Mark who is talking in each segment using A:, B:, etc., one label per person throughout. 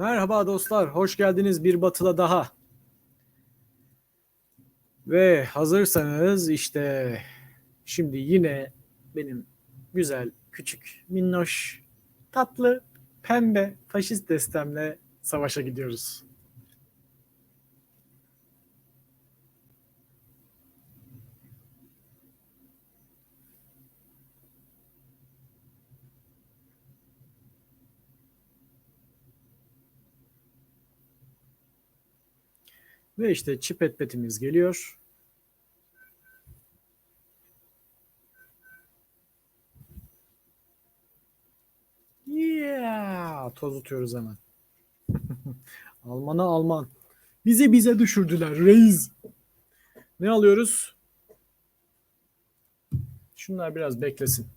A: Merhaba dostlar, hoş geldiniz bir batıla daha. Ve hazırsanız işte şimdi yine benim güzel, küçük, minnoş, tatlı, pembe, faşist destemle savaşa gidiyoruz. Ve işte çipet petimiz geliyor. Yeah! Tozutuyoruz hemen. Alman'a Alman. Bize bize düşürdüler reis. Ne alıyoruz? Şunlar biraz beklesin.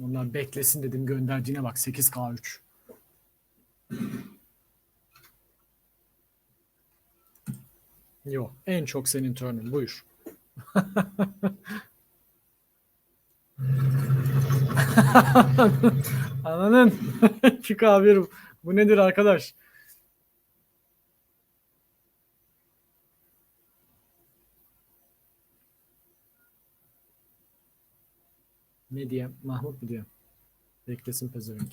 A: Onlar beklesin dedim gönderdiğine bak 8K3. Yok. En çok senin turnun. Buyur. Ananın. Çık abi. Bu nedir arkadaş? Ne diyeyim? Mahmut mu diyeyim? Beklesin pezevenk.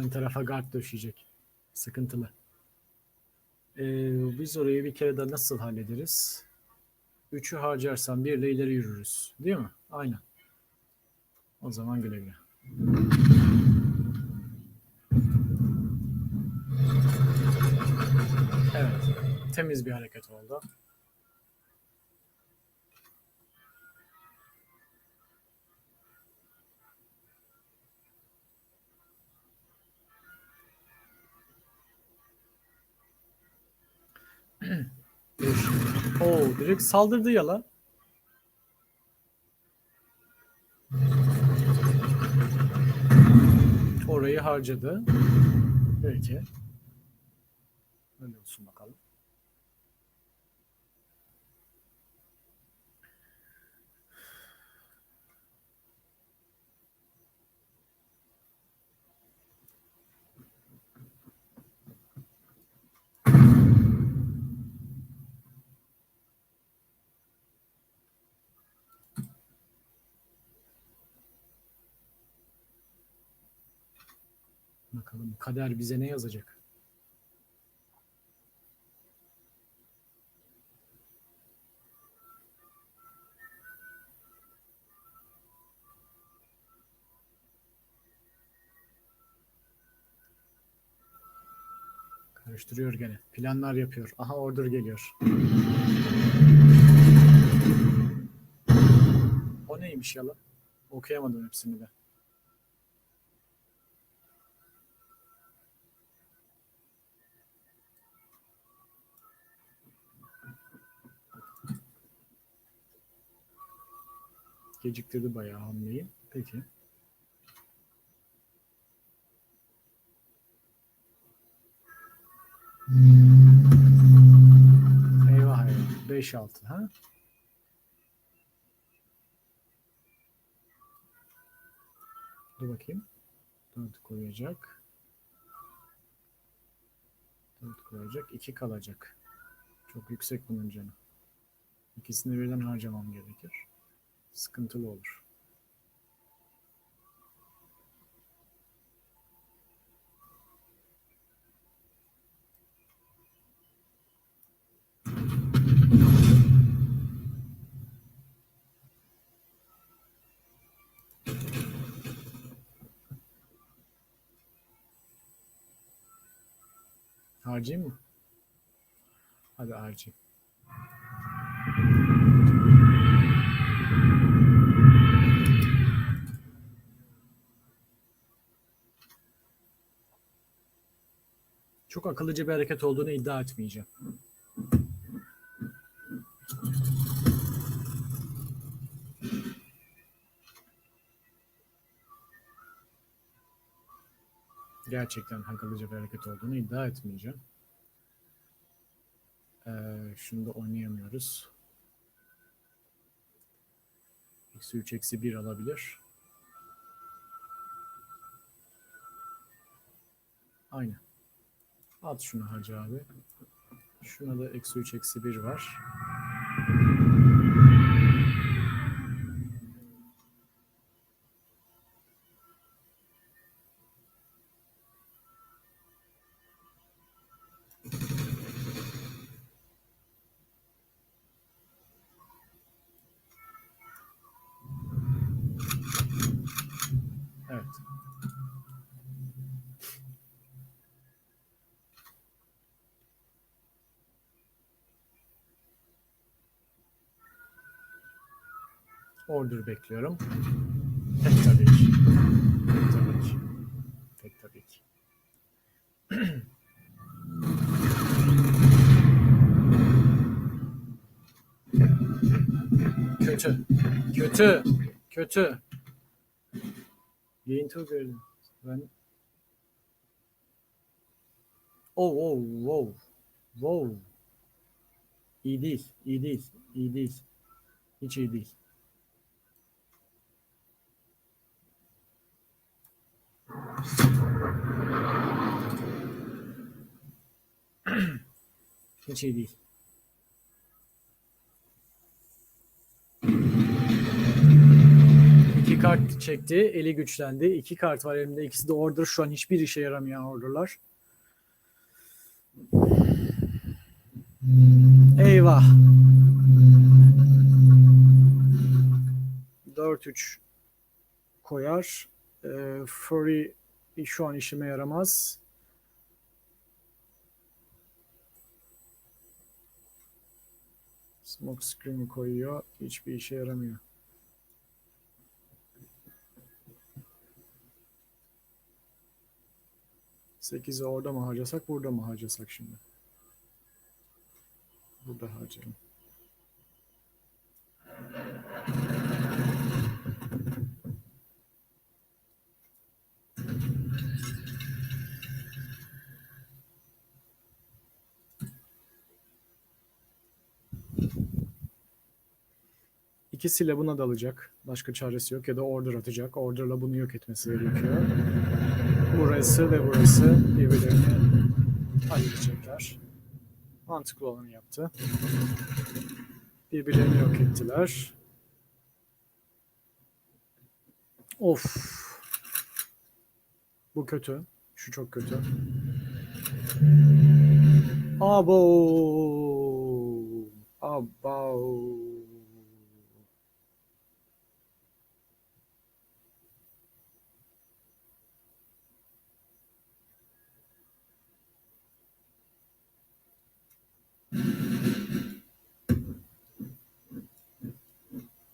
A: Ön tarafa guard döşeyecek. Sıkıntılı. Ee, biz orayı bir kere de nasıl hallederiz? 3'ü harcarsan 1 ile ileri yürürüz. Değil mi? Aynen. O zaman güle güle. Evet. Temiz bir hareket oldu. Oo, direkt saldırdı ya lan. Orayı harcadı. Peki. Öyle olsun bakalım. Bakalım kader bize ne yazacak? Karıştırıyor gene. Planlar yapıyor. Aha order geliyor. O neymiş yalan? Okuyamadım hepsini de. Geciktirdi bayağı hamleyi. Peki. Eyvah eyvah. 5-6 ha? Dur bakayım. 4 koyacak. 4 koyacak. 2 kalacak. Çok yüksek bunun canı. İkisini birden harcamam gerekir. Sıkıntılı olur. Harcayayım mı? Hadi harcayayım. Çok akıllıca bir hareket olduğunu iddia etmeyeceğim. Gerçekten akıllıca bir hareket olduğunu iddia etmeyeceğim. Ee, şunu da oynayamıyoruz. Eksi 3 eksi 1 alabilir. Aynen. At şunu Hacı abi. Şuna da eksi 3 eksi 1 var. Order bekliyorum. Tek tabii ki. Tek tabii ki. Tek tabii ki. Kötü. Kötü. Kötü. Gain to gördüm. Ben Oh, oh, wow. Wow. İyi değil. iyi değil. iyi değil. Hiç iyi değil. Hiç iyi değil. İki kart çekti. Eli güçlendi. İki kart var elimde. İkisi de order. Şu an hiçbir işe yaramayan orderlar. Eyvah. 4-3 koyar. Ee, Fury şu an işime yaramaz. Smoke screen koyuyor. Hiçbir işe yaramıyor. Sekizi orada mı harcasak, burada mı harcasak şimdi? Burada harcayalım. İkisiyle buna dalacak. Başka çaresi yok ya da order atacak. Order'la bunu yok etmesi gerekiyor. Burası ve burası birbirlerini halledecekler. Mantıklı olanı yaptı. Birbirlerini yok ettiler. Of. Bu kötü. Şu çok kötü. Abo. Abo.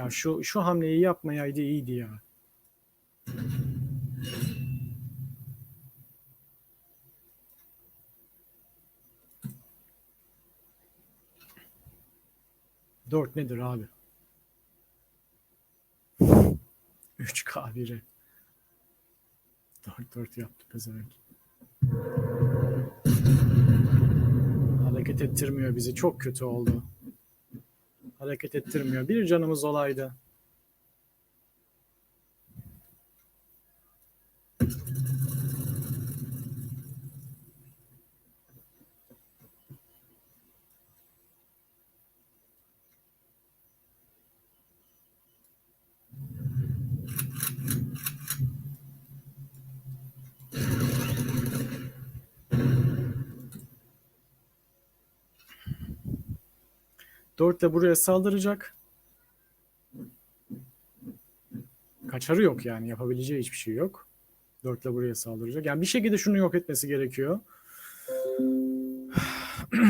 A: Ya şu şu hamleyi yapmayaydı iyiydi ya. Dört nedir abi? 3 K1'e. 4 4 yaptı pezevenk. Hareket ettirmiyor bizi. Çok kötü oldu. Hareket ettirmiyor. Bir canımız olaydı. Dörtle buraya saldıracak. Kaçarı yok yani. Yapabileceği hiçbir şey yok. Dörtle buraya saldıracak. Yani bir şekilde şunu yok etmesi gerekiyor.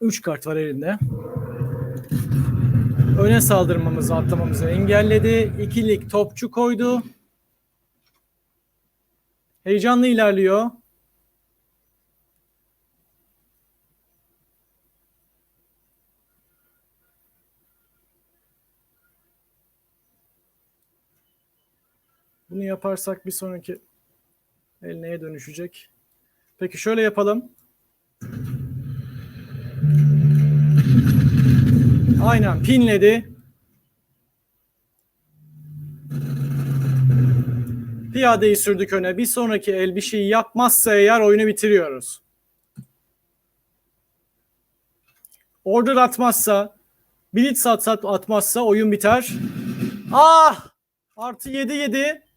A: Üç kart var elinde. Öne saldırmamızı, atlamamızı engelledi. İkilik topçu koydu. Heyecanlı ilerliyor. Bunu yaparsak bir sonraki el neye dönüşecek? Peki şöyle yapalım. Aynen pinledi. Piyadeyi sürdük öne. Bir sonraki el bir şey yapmazsa eğer oyunu bitiriyoruz. Order atmazsa, blitz at, at- atmazsa oyun biter. Ah! Artı 7 7.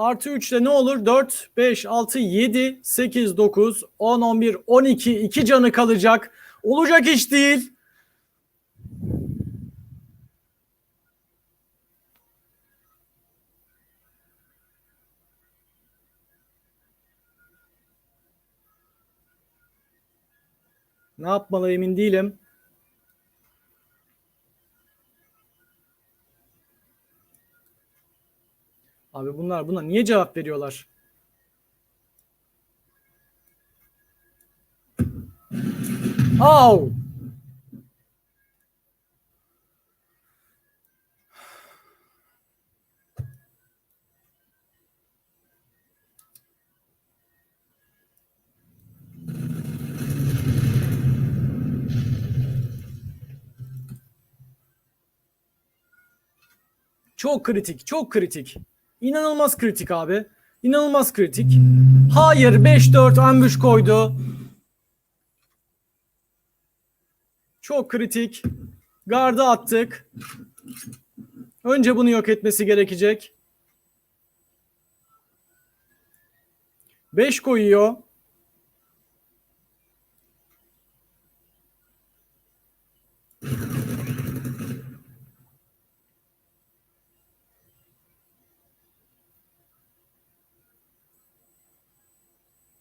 A: Artı 3 ile ne olur? 4, 5, 6, 7, 8, 9, 10, 11, 12. 2 canı kalacak. Olacak iş değil. Ne yapmalı emin değilim. Abi bunlar buna niye cevap veriyorlar? Au! Çok kritik, çok kritik. İnanılmaz kritik abi. İnanılmaz kritik. Hayır 5-4 ambush koydu. Çok kritik. Gardı attık. Önce bunu yok etmesi gerekecek. 5 koyuyor.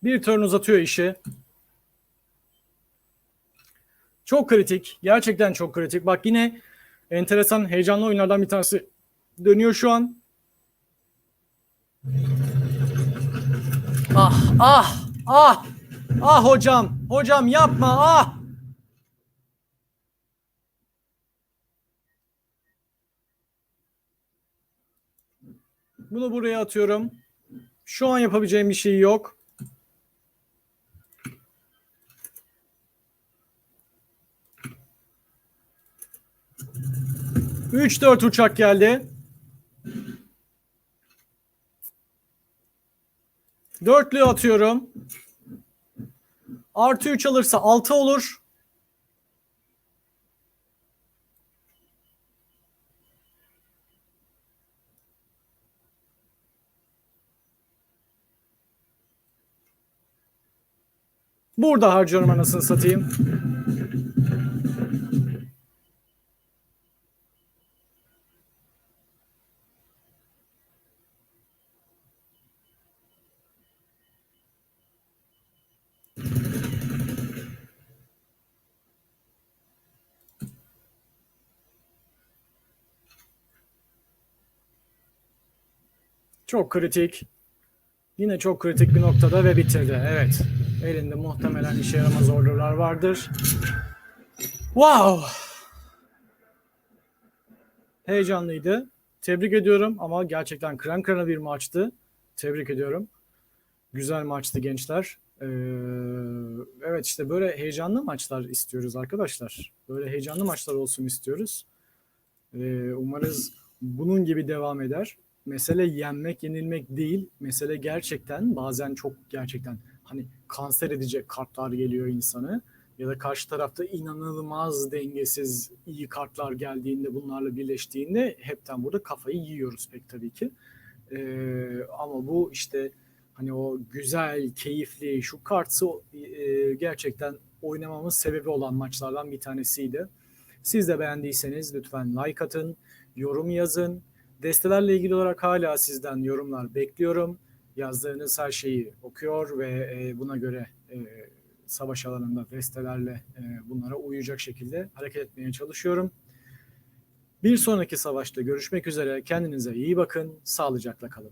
A: Bir turn uzatıyor işi. Çok kritik. Gerçekten çok kritik. Bak yine enteresan, heyecanlı oyunlardan bir tanesi dönüyor şu an. Ah, ah, ah. Ah hocam. Hocam yapma. Ah. Bunu buraya atıyorum. Şu an yapabileceğim bir şey yok. 3-4 uçak geldi. Dörtlü atıyorum. Artı 3 alırsa 6 olur. Burada harcıyorum anasını satayım. Çok kritik. Yine çok kritik bir noktada ve bitirdi. Evet. Elinde muhtemelen işe yaramaz orderlar vardır. Wow. Heyecanlıydı. Tebrik ediyorum ama gerçekten kıran kırana bir maçtı. Tebrik ediyorum. Güzel maçtı gençler. Ee, evet işte böyle heyecanlı maçlar istiyoruz arkadaşlar. Böyle heyecanlı maçlar olsun istiyoruz. Ee, umarız bunun gibi devam eder mesele yenmek yenilmek değil. Mesele gerçekten bazen çok gerçekten hani kanser edecek kartlar geliyor insanı ya da karşı tarafta inanılmaz dengesiz iyi kartlar geldiğinde bunlarla birleştiğinde hepten burada kafayı yiyoruz pek tabii ki. Ee, ama bu işte hani o güzel, keyifli şu kartı e, gerçekten oynamamız sebebi olan maçlardan bir tanesiydi. Siz de beğendiyseniz lütfen like atın, yorum yazın. Destelerle ilgili olarak hala sizden yorumlar bekliyorum. Yazdığınız her şeyi okuyor ve e, buna göre e, savaş alanında destelerle e, bunlara uyacak şekilde hareket etmeye çalışıyorum. Bir sonraki savaşta görüşmek üzere. Kendinize iyi bakın. Sağlıcakla kalın.